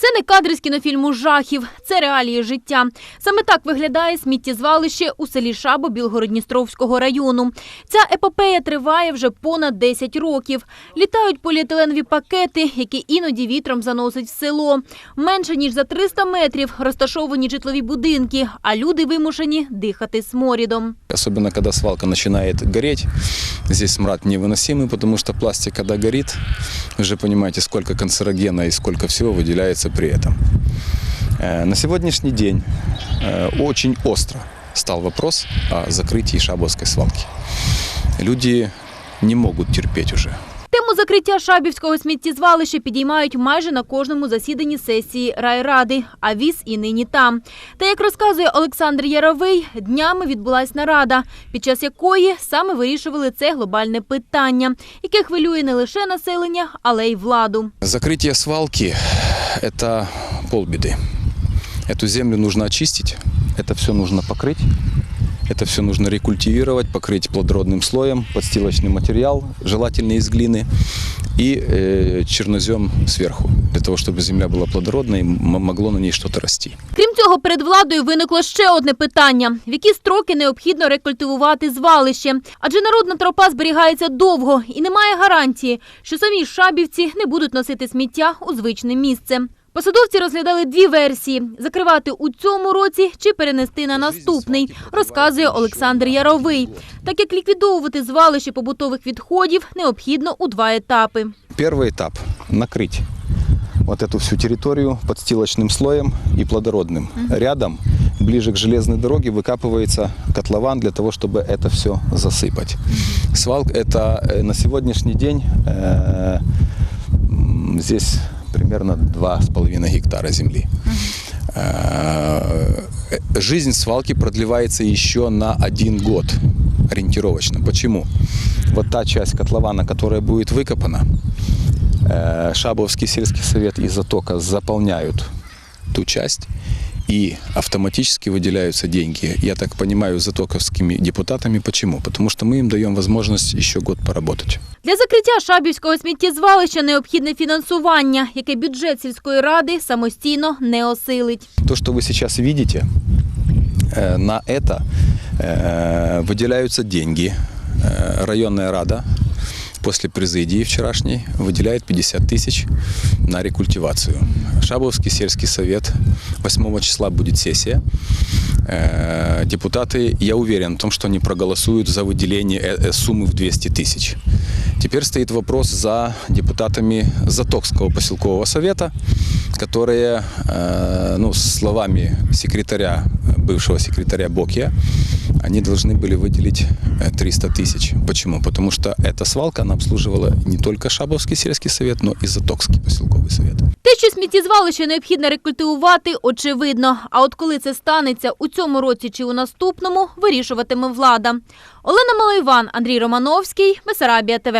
这 Це не кадри з кінофільму жахів, це реалії життя. Саме так виглядає сміттєзвалище у селі Шабо Білгородністровського району. Ця епопея триває вже понад 10 років. Літають поліетиленові пакети, які іноді вітром заносить в село. Менше ніж за 300 метрів розташовані житлові будинки, а люди вимушені дихати сморідом. Особенно, когда свалка начинает гореть, здесь смрад невыносимый, потому что пластик, когда горит, вы же понимаете, сколько канцерогена и сколько всего выделяется при этом. Э, На сегодняшний день э, очень остро стал вопрос о закрытии Шабовской свалки. Люди не могут терпеть уже. Тему закриття Шабівського сміттєзвалища підіймають майже на кожному засіданні сесії райради, а віз і нині там. Та як розказує Олександр Яровий, днями відбулась нарада, під час якої саме вирішували це глобальне питання, яке хвилює не лише населення, але й владу. Закрытие свалки – это полбеды. Эту землю нужно очистить, это все нужно покрыть, это все нужно рекультивировать, покрыть плодородным слоем, подстилочный материал, желательно из глины, и э, чернозем сверху, для того, чтобы земля была плодородной и м- могло на ней что-то расти. Крім цього, перед владою виникло ще одне питання: в які строки необхідно рекультивувати звалище? Адже народна тропа зберігається довго і немає гарантії, що самі шабівці не будуть носити сміття у звичне місце. Посадовці розглядали дві версії: закривати у цьому році чи перенести на наступний, розказує Олександр Яровий. Так як ліквідовувати звалище побутових відходів необхідно у два етапи. Первый этап – накрыть вот эту всю территорию подстилочным слоем и плодородным. Рядом, ближе к железной дороге, выкапывается котлован для того, чтобы это все засыпать. Свалка – это э, на сегодняшний день э, м, здесь примерно 2,5 гектара земли. Э, Жизнь свалки продлевается еще на один год ориентировочно. Почему? Вот та часть котлована, которая будет выкопана, э, Шабовский сельский совет и Затока заполняют ту часть, и автоматически выделяются деньги, я так понимаю, затоковскими депутатами. Почему? Потому что мы им даем возможность еще год поработать. Для закриття Шабівського сміттєзвалища необхідне фінансування, яке бюджет сільської ради самостійно не осилить. То, что вы сейчас видите, э, на это э, выделяются деньги. Э, Районная рада после президии вчерашней выделяет 50 тысяч на рекультивацию. Шабовский сельский совет 8 числа будет сессия. Э, Депутаты, я уверен в том, что они проголосуют за выделение э, э, суммы в 200 тысяч. Теперь стоит вопрос за депутатами Затокского поселкового совета, которые, ну, словами секретаря, бывшего секретаря Бокия, они должны были выделить э, 300 тысяч. Почему? Потому что эта свалка, она обслуживала не только Шабовский сельский совет, но и Затокский поселковый совет. Те, що сміттєзвалище необхідно рекультивувати, очевидно. А от коли це станеться у цьому році чи у наступному, вирішуватиме влада. Олена Малайван, Андрій Романовський, Бесарабія ТВ.